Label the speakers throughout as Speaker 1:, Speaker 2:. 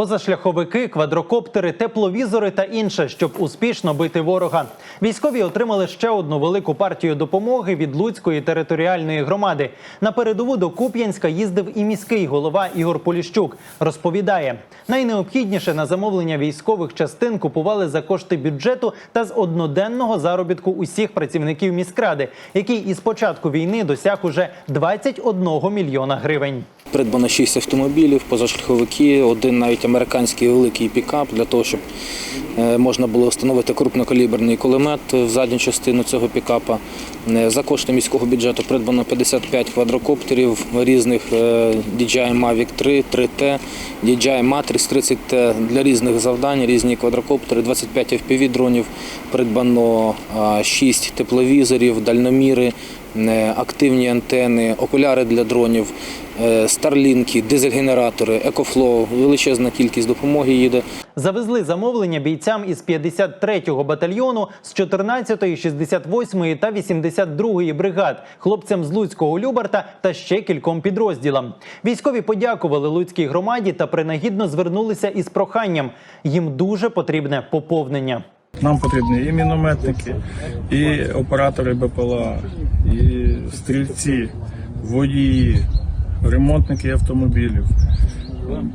Speaker 1: Позашляховики, квадрокоптери, тепловізори та інше, щоб успішно бити ворога. Військові отримали ще одну велику партію допомоги від Луцької територіальної громади. На передову до Куп'янська їздив і міський голова Ігор Поліщук. Розповідає, найнеобхідніше на замовлення військових частин купували за кошти бюджету та з одноденного заробітку усіх працівників міськради, який із початку війни досяг уже 21 мільйона гривень.
Speaker 2: Придбано 6 автомобілів, позашляховики, один навіть американський великий пікап для того, щоб е, можна було встановити крупнокаліберний кулемет в задню частину цього пікапа. Е, За кошти міського бюджету придбано 55 квадрокоптерів різних е, DJI Mavic 3, 3T, DJI Matrix 30T для різних завдань, різні квадрокоптери, 25 FPV-дронів, придбано 6 тепловізорів, дальноміри, активні антени, окуляри для дронів, е, старлінки, дизель-генератори, екофлоу, величезна кількість допомоги їде.
Speaker 1: Завезли замовлення бійцям із 53-го батальйону, з 14-ї, 68-ї та 82-ї бригад, хлопцям з Луцького Любарта та ще кільком підрозділам. Військові подякували Луцькій громаді та принагідно звернулися із проханням. Їм дуже потрібне поповнення.
Speaker 3: Нам потрібні і мінометники, і оператори БПЛА, і стрільці, водії, ремонтники автомобілів.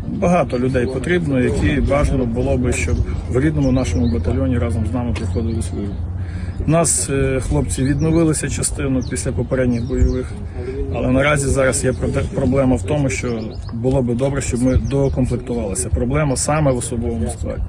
Speaker 3: Багато людей потрібно, які бажано було би, щоб в рідному нашому батальйоні разом з нами проходили службу. У нас е, хлопці відновилися частину після попередніх бойових, але наразі зараз є проблема в тому, що було би добре, щоб ми доукомплектувалися. Проблема саме в особовому складі.